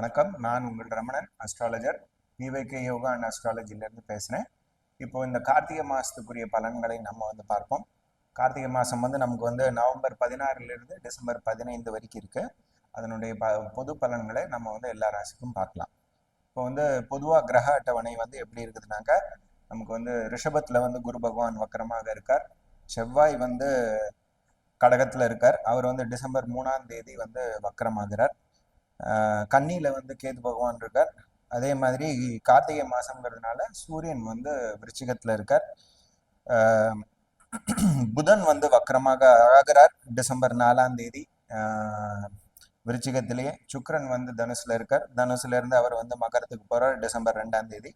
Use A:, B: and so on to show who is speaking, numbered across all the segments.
A: வணக்கம். நான் உங்கள் ரமணன் அஸ்ட்ராலஜர் பிவைகே யோகா அண்ட் அஸ்ட்ராலஜிலேருந்து பேசுகிறேன் இப்போ இந்த கார்த்திகை மாதத்துக்குரிய பலன்களை நம்ம வந்து பார்ப்போம். கார்த்திகை மாதம் வந்து நமக்கு வந்து நவம்பர் பதினாறுலேருந்து டிசம்பர் பதினைந்து வரைக்கும் இருக்குது அதனுடைய ப பொது பலன்களை நம்ம வந்து எல்லா ராசிக்கும் பார்க்கலாம். இப்போ வந்து பொதுவாக கிரக அட்டவணை வந்து எப்படி இருக்குதுனாக்கா நமக்கு வந்து ரிஷபத்தில் வந்து குரு பகவான் வக்கரமாக இருக்கார். செவ்வாய் வந்து கடகத்தில் இருக்கார். அவர் வந்து டிசம்பர் மூணாம் தேதி வந்து வக்கரமாகிறார். கன்னியில வந்து கேது பகவான் இருக்கார். அதே மாதிரி கார்த்திகை மாசம்ங்கிறதுனால சூரியன் வந்து விருச்சிகத்துல இருக்கார். புதன் வந்து வக்கரமாக ஆகிறார். டிசம்பர் நாலாம் தேதி விருச்சிகத்திலேயே. சுக்கரன் வந்து தனுசுல இருக்கார். தனுசுல இருந்து அவர் வந்து மகரத்துக்கு போறார் டிசம்பர் ரெண்டாம் தேதி.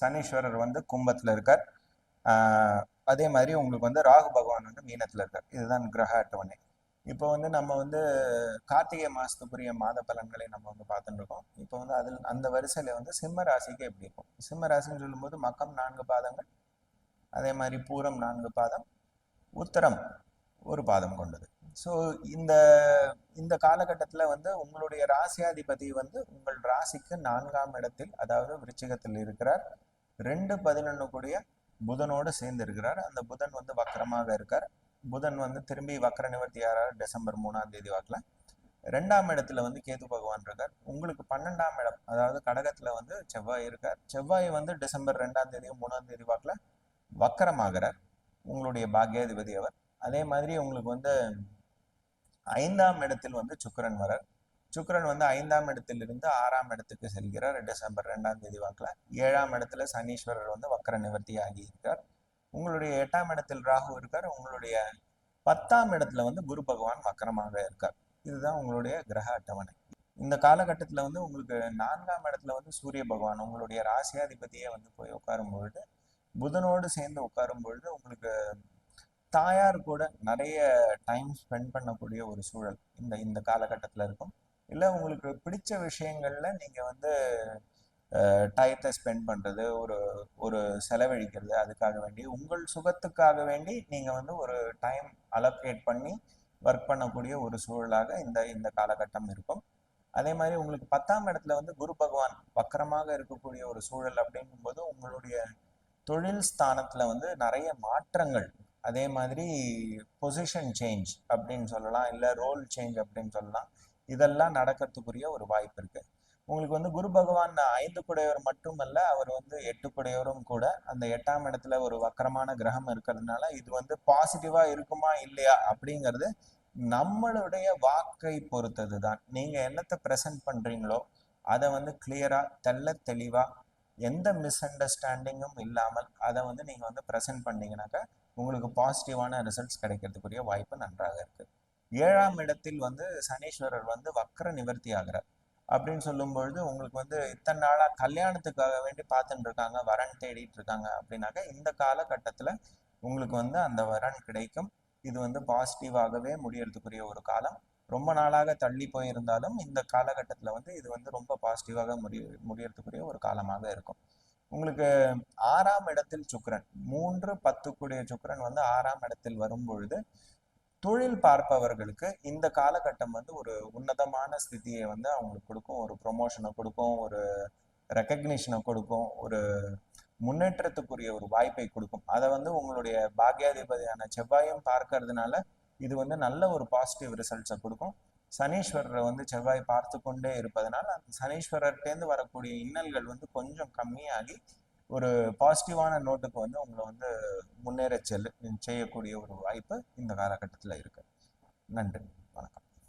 A: சனீஸ்வரர் வந்து கும்பத்துல இருக்கார். அதே மாதிரி உங்களுக்கு வந்து ராகு பகவான் வந்து மீனத்துல இருக்கார். இதுதான் கிரக அட்டவணை. இப்போ வந்து நம்ம வந்து கார்த்திகை மாதத்துக்குரிய மாத பலன்களை நம்ம வந்து பார்த்துட்டு இருக்கோம் இப்போ வந்து அதில் அந்த வரிசையில வந்து சிம்ம ராசிக்கு எப்படி இருக்கும்? சிம்ம ராசின்னு சொல்லும்போது மக்கம் நான்கு பாதங்கள் அதே மாதிரி பூரம் நான்கு பாதம் உத்தரம் ஒரு பாதம் கொண்டது. ஸோ இந்த இந்த காலகட்டத்தில் வந்து உங்களுடைய ராசியாதிபதி வந்து உங்கள் ராசிக்கு நான்காம் இடத்தில் அதாவது விருச்சிகத்தில் இருக்கிறார். ரெண்டு பதினொன்று கூடிய புதனோடு சேர்ந்து இருக்கிறார் அந்த புதன் வந்து வக்கரமாக இருக்கார். புதன் வந்து திரும்பி வக்கர நிவர்த்தி ஆறார் டிசம்பர் மூணாம் தேதி வாக்கில். ரெண்டாம் இடத்துல வந்து கேது பகவான் இருக்கார். உங்களுக்கு பன்னெண்டாம் இடம் அதாவது கடகத்தில் வந்து செவ்வாய் இருக்கார். செவ்வாய் வந்து டிசம்பர் ரெண்டாம் தேதி மூணாம் தேதி வாக்கில் வக்கரமாகிறார். உங்களுடைய பாக்யாதிபதி அவர். அதே மாதிரி உங்களுக்கு வந்து ஐந்தாம் இடத்தில் வந்து சுக்கிரன் வரார். சுக்கிரன் வந்து ஐந்தாம் இடத்திலிருந்து ஆறாம் இடத்துக்கு செல்கிறார். டிசம்பர் ரெண்டாம் தேதி வாக்கில் ஏழாம் இடத்துல சனீஸ்வரர் வந்து வக்கர நிவர்த்தி ஆகியிருக்கார். உங்களுடைய எட்டாம் இடத்தில் ராகு இருக்கார். உங்களுடைய பத்தாம் இடத்துல வந்து குரு பகவான் மக்கரமாக இருக்கார். இதுதான் உங்களுடைய கிரக அட்டவணை. இந்த காலகட்டத்தில் வந்து உங்களுக்கு நான்காம் இடத்துல வந்து சூரிய பகவான் உங்களுடைய ராசியாதிபதியே வந்து போய் உட்காரும் பொழுது புதனோடு சேர்ந்து உட்காரும் பொழுது உங்களுக்கு தாயார் கூட நிறைய டைம் ஸ்பெண்ட் பண்ணக்கூடிய ஒரு சூழல் இந்த இந்த காலகட்டத்தில் இருக்கும். இல்லை உங்களுக்கு பிடிச்ச விஷயங்கள்ல நீங்கள் வந்து டயத்தை ஸ்பெண்ட் பண்ணுறது ஒரு ஒரு செலவழிக்கிறது அதுக்காக வேண்டி. உங்கள் சுகத்துக்காக வேண்டி நீங்கள் வந்து ஒரு டைம் அலோகேட் பண்ணி ஒர்க் பண்ணக்கூடிய ஒரு சூழலாக இந்த இந்த காலகட்டம் இருக்கும். அதே மாதிரி உங்களுக்கு பத்தாம் இடத்துல வந்து குரு பகவான் வக்கரமாக இருக்கக்கூடிய ஒரு சூழல் அப்படிங்கும்போது உங்களுடைய தொழில் ஸ்தானத்தில் வந்து நிறைய மாற்றங்கள் அதே மாதிரி பொசிஷன் சேஞ்ச் அப்படின்னு சொல்லலாம் இல்லை ரோல் சேஞ்ச் அப்படின்னு சொல்லலாம் இதெல்லாம் நடக்கிறதுக்குரிய ஒரு வாய்ப்பு இருக்குது உங்களுக்கு வந்து குரு பகவான் ஐந்து குடையவர் மட்டுமல்ல அவர் வந்து எட்டு குடையவரும் கூட அந்த எட்டாம் இடத்துல ஒரு வக்கரமான கிரகம் இருக்கிறதுனால இது வந்து பாசிட்டிவா இருக்குமா இல்லையா அப்படிங்கிறது நம்மளுடைய வாக்கை பொறுத்தது தான் நீங்க என்னத்தை ப்ரெசென்ட் பண்றீங்களோ அதை வந்து கிளியரா தெள்ள தெளிவா எந்த மிஸ் அண்டர்ஸ்டாண்டிங்கும் இல்லாமல் அதை வந்து நீங்க வந்து ப்ரெசென்ட் பண்ணீங்கன்னாக்கா உங்களுக்கு பாசிட்டிவான ரிசல்ட்ஸ் கிடைக்கிறதுக்குரிய வாய்ப்பு நன்றாக இருக்கு. ஏழாம் இடத்தில் வந்து சனீஸ்வரர் வந்து வக்கர நிவர்த்தி ஆகிறார். அப்படின்னு சொல்லும் பொழுது உங்களுக்கு வந்து இத்தனை நாளா கல்யாணத்துக்காக வேண்டி பார்த்துட்டு இருக்காங்க வரன் தேடிட்டு இருக்காங்க அப்படின்னாக்கா இந்த காலகட்டத்துல உங்களுக்கு வந்து அந்த வரன் கிடைக்கும். இது வந்து பாசிட்டிவாகவே முடியறதுக்குரிய ஒரு காலம். ரொம்ப நாளாக தள்ளி போயிருந்தாலும் இந்த காலகட்டத்தில் வந்து இது வந்து ரொம்ப பாசிட்டிவாக முடிய முடியறதுக்குரிய ஒரு காலமாக இருக்கும். உங்களுக்கு ஆறாம் இடத்தில் சுக்கரன் மூன்று பத்துக்குடைய சுக்கரன் வந்து ஆறாம் இடத்தில் வரும் பொழுது தொழில் பார்ப்பவர்களுக்கு இந்த காலகட்டம் வந்து ஒரு உன்னதமான ஸ்திதியை வந்து அவங்களுக்கு கொடுக்கும். ஒரு ப்ரொமோஷனை கொடுக்கும் ஒரு ரெக்கக்னிஷனை கொடுக்கும் ஒரு முன்னேற்றத்துக்குரிய ஒரு வாய்ப்பை கொடுக்கும். அதை வந்து உங்களுடைய பாக்யாதிபதியான செவ்வாயும் பார்க்கறதுனால இது வந்து நல்ல ஒரு பாசிட்டிவ் ரிசல்ட்ஸை கொடுக்கும். சனீஸ்வரரை வந்து செவ்வாய் பார்த்து கொண்டே இருப்பதனால அந்த சனீஸ்வரர்கிட்டேருந்து வரக்கூடிய இன்னல்கள் வந்து கொஞ்சம் கம்மியாகி ஒரு பாசிட்டிவான நோட்டுக்கு வந்து உங்களை வந்து முன்னேற செல்லு செய்யக்கூடிய ஒரு வாய்ப்பு இந்த காலகட்டத்தில் இருக்கு. நன்றி. வணக்கம்.